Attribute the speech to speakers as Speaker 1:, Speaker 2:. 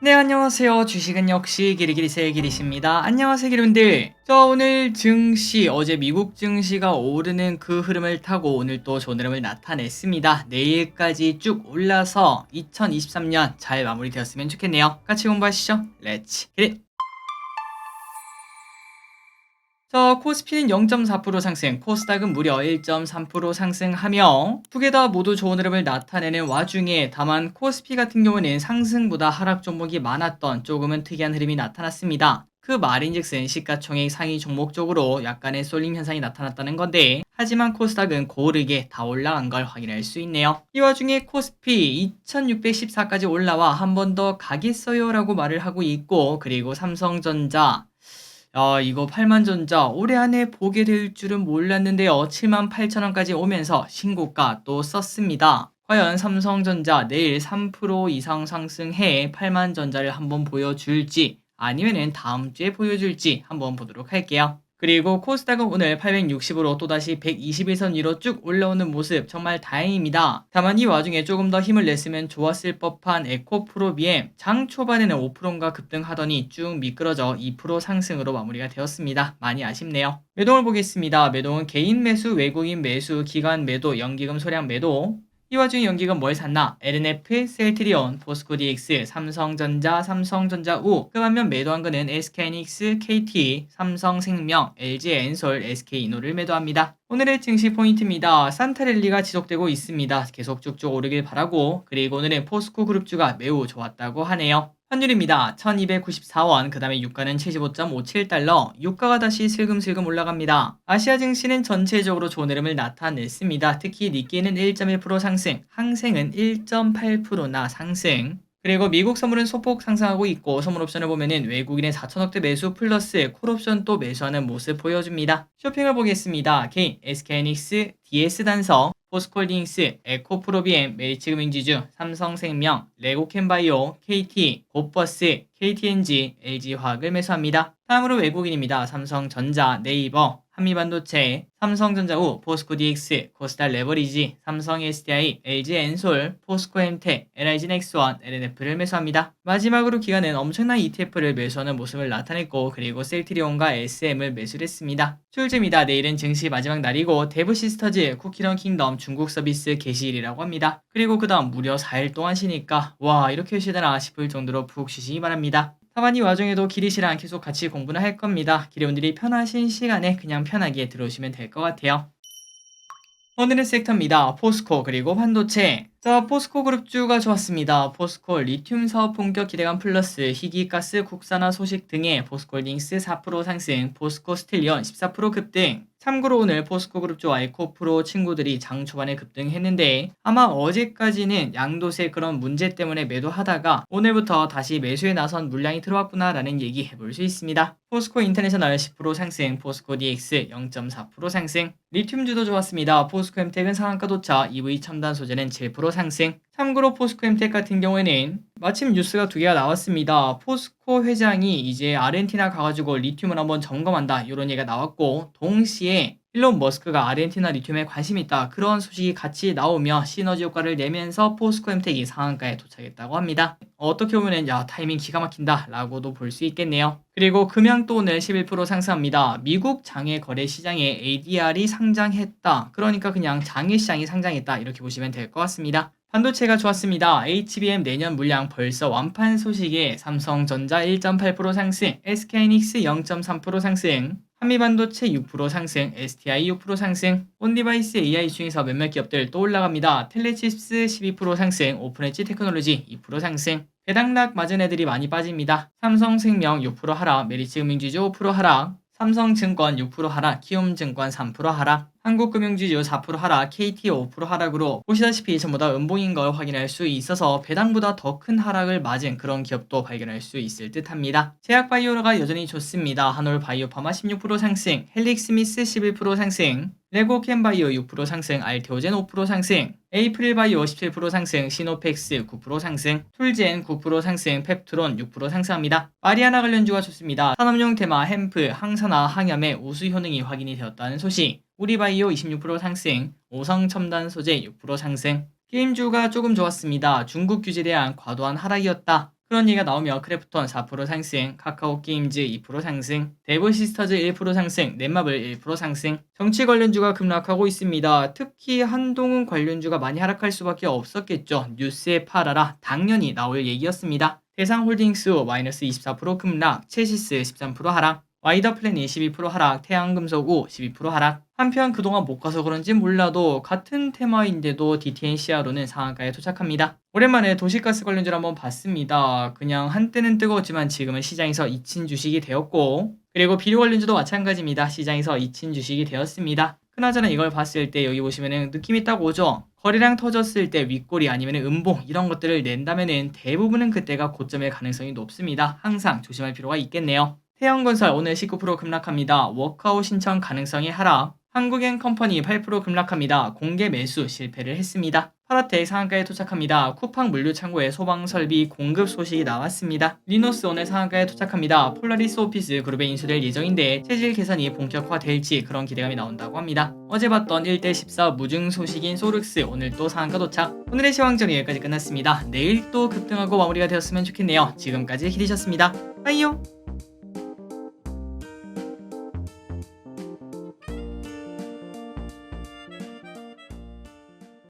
Speaker 1: 네 안녕하세요. 주식은 역시 기리기리세 기리십니다. 안녕하세요 기리분들. 자 오늘 증시 어제 미국 증시가 오르는 그 흐름을 타고 오늘 또 좋은 흐름을 나타냈습니다. 내일까지 쭉 올라서 2023년 잘 마무리되었으면 좋겠네요. 같이 공부하시죠. 렛츠 기릿 자, 코스피는 0.4% 상승, 코스닥은 무려 1.3% 상승하며 두개다 모두 좋은 흐름을 나타내는 와중에 다만 코스피 같은 경우는 상승보다 하락 종목이 많았던 조금은 특이한 흐름이 나타났습니다. 그 말인즉슨 시가총액 상위 종목 쪽으로 약간의 쏠림 현상이 나타났다는 건데 하지만 코스닥은 고르게 다 올라간 걸 확인할 수 있네요. 이 와중에 코스피 2614까지 올라와 한 번 더 가겠어요 라고 말을 하고 있고 그리고 삼성전자 야, 이거 8만 전자 올해 안에 보게 될 줄은 몰랐는데요. 7만 8천 원까지 오면서 신고가 또 썼습니다. 과연 삼성전자 내일 3% 이상 상승해 8만 전자를 한번 보여줄지 아니면은 다음 주에 보여줄지 한번 보도록 할게요. 그리고 코스닥은 오늘 860으로 또다시 121선 위로 쭉 올라오는 모습 정말 다행입니다. 다만 이 와중에 조금 더 힘을 냈으면 좋았을 법한 에코프로 BM 장 초반에는 5%인가 급등하더니 쭉 미끄러져 2% 상승으로 마무리가 되었습니다. 많이 아쉽네요. 매동을 보겠습니다. 매동은 개인 매수, 외국인 매수, 기관 매도, 연기금 소량 매도, 이 와중에 연기금 뭘 샀나? LNF, 셀트리온, 포스코DX, 삼성전자, 삼성전자 우. 그 반면 매도한 거는 SK이닉스, KT, 삼성생명, LG엔솔, SK이노를 매도합니다. 오늘의 증시 포인트입니다. 산타랠리가 지속되고 있습니다. 계속 쭉쭉 오르길 바라고 그리고 오늘은 포스코 그룹주가 매우 좋았다고 하네요. 환율입니다. 1294원, 그 다음에 유가는 75.57달러, 유가가 다시 슬금슬금 올라갑니다. 아시아 증시는 전체적으로 좋은 흐름을 나타냈습니다. 특히 니케는 1.1% 상승, 항생은 1.8%나 상승, 그리고 미국 선물은 소폭 상승하고 있고 선물 옵션을 보면은 외국인의 4천억대 매수 플러스 콜옵션 또 매수하는 모습 보여줍니다. 쇼핑을 보겠습니다. 개인, SK이닉스, DS 단서, 포스콜딩스, 에코프로비엠, 메리츠금융지주, 삼성생명, 레고캔바이오, KT, 고버스, KTNG, LG화학을 매수합니다. 다음으로 외국인입니다. 삼성전자, 네이버, 한미반도체, 삼성전자 우, 포스코DX, 코스달 레버리지, 삼성 SDI, LG엔솔, 포스코 엠텍, LIG넥스원, LNF를 매수합니다. 마지막으로 기관은 엄청난 ETF를 매수하는 모습을 나타냈고 그리고 셀트리온과 SM을 매수를 했습니다. 출제입니다. 내일은 증시 마지막 날이고 데브 시스터즈, 쿠키런 킹덤 중국 서비스 개시일이라고 합니다. 그리고 그 다음 무려 4일 동안 쉬니까 와 이렇게 쉬다나 싶을 정도로 푹 쉬시기 바랍니다. 이 와중에도 기리 씨랑 계속 같이 공부는 할 겁니다. 기리분들이 편하신 시간에 그냥 편하게 들어오시면 될 것 같아요. 오늘의 섹터입니다. 포스코 그리고 반도체. 자, 포스코 그룹주가 좋았습니다. 포스코 리튬 사업 본격 기대감 플러스 희귀가스 국산화 소식 등의 포스코홀딩스 4% 상승, 포스코 스틸리온 14% 급등. 참고로 오늘 포스코 그룹주와 에코프로 친구들이 장 초반에 급등했는데 아마 어제까지는 양도세 그런 문제 때문에 매도하다가 오늘부터 다시 매수에 나선 물량이 들어왔구나라는 얘기 해볼 수 있습니다. 포스코 인터내셔널 10% 상승, 포스코 DX 0.4% 상승, 리튬주도 좋았습니다. 포스코 엠텍은 상한가 도착, EV 첨단 소재는 7% 상승. 참고로 포스코 엠텍 같은 경우에는 마침 뉴스가 두 개가 나왔습니다. 포스코 회장이 이제 아르헨티나 가가지고 리튬을 한번 점검한다 이런 얘기가 나왔고 동시에 일론 머스크가 아르헨티나 리튬에 관심이 있다 그런 소식이 같이 나오며 시너지 효과를 내면서 포스코 엠텍이 상한가에 도착했다고 합니다. 어떻게 보면 야 타이밍 기가 막힌다 라고도 볼 수 있겠네요. 그리고 금양도 오늘 11% 상승합니다. 미국 장외 거래 시장에 ADR이 상장했다. 그러니까 그냥 장외 시장이 상장했다 이렇게 보시면 될 것 같습니다. 반도체가 좋았습니다. HBM 내년 물량 벌써 완판 소식에 삼성전자 1.8% 상승, SK이닉스 0.3% 상승, 한미반도체 6% 상승, STI 6% 상승, 온디바이스 AI 중에서 몇몇 기업들 또 올라갑니다. 텔레칩스 12% 상승, 오픈엣지 테크놀로지 2% 상승, 배당락 맞은 애들이 많이 빠집니다. 삼성생명 6% 하락, 메리츠 금융지주 5% 하락, 삼성증권 6% 하락, 키움증권 3% 하락, 한국금융지주 4% 하락, KT 5% 하락으로 보시다시피 전부 다 음봉인 걸 확인할 수 있어서 배당보다 더 큰 하락을 맞은 그런 기업도 발견할 수 있을 듯 합니다. 제약바이오가 여전히 좋습니다. 한올바이오파마 16% 상승, 헬릭스미스 11% 상승, 레고캔바이오 6% 상승, 알테오젠 5% 상승, 에이프릴바이오 17% 상승, 시노펙스 9% 상승, 툴젠 9% 상승, 펩트론 6% 상승합니다. 마리아나 관련주가 좋습니다. 산업용 테마, 햄프, 항산화, 항염의 우수 효능이 확인이 되었다는 소식, 우리바이오 26% 상승, 오성 첨단 소재 6% 상승, 게임주가 조금 좋았습니다. 중국 규제에 대한 과도한 하락이었다. 그런 얘기가 나오며 크래프톤 4% 상승, 카카오 게임즈 2% 상승, 데브 시스터즈 1% 상승, 넷마블 1% 상승. 정치 관련주가 급락하고 있습니다. 특히 한동훈 관련주가 많이 하락할 수밖에 없었겠죠. 뉴스에 팔아라 당연히 나올 얘기였습니다. 대상홀딩스 마이너스 24% 급락, 체시스 13% 하락, 와이더 플랜이 12% 하락, 태양금속 5 12% 하락. 한편 그동안 못 가서 그런지 몰라도 같은 테마인데도 DTNCR로는 상한가에 도착합니다. 오랜만에 도시가스 관련주를 한번 봤습니다. 그냥 한때는 뜨거웠지만 지금은 시장에서 잊힌 주식이 되었고 그리고 비료 관련주도 마찬가지입니다. 시장에서 잊힌 주식이 되었습니다. 그나저나 이걸 봤을 때 여기 보시면은 느낌이 딱 오죠? 거래량 터졌을 때 윗골이 아니면 음봉 이런 것들을 낸다면은 대부분은 그때가 고점일 가능성이 높습니다. 항상 조심할 필요가 있겠네요. 태양건설 오늘 19% 급락합니다. 워크아웃 신청 가능성이 하락. 한국엔 컴퍼니 8% 급락합니다. 공개 매수 실패를 했습니다. 파라텍 상한가에 도착합니다. 쿠팡 물류 창고에 소방 설비 공급 소식이 나왔습니다. 리노스 오늘 상한가에 도착합니다. 폴라리스 오피스 그룹에 인수될 예정인데 체질 개선이 본격화될지 그런 기대감이 나온다고 합니다. 어제 봤던 1대14 무증 소식인 소륵스 오늘 또 상한가 도착. 오늘의 시황전이 여기까지 끝났습니다. 내일 또 급등하고 마무리가 되었으면 좋겠네요. 지금까지 히디셨습니다. 빠이요.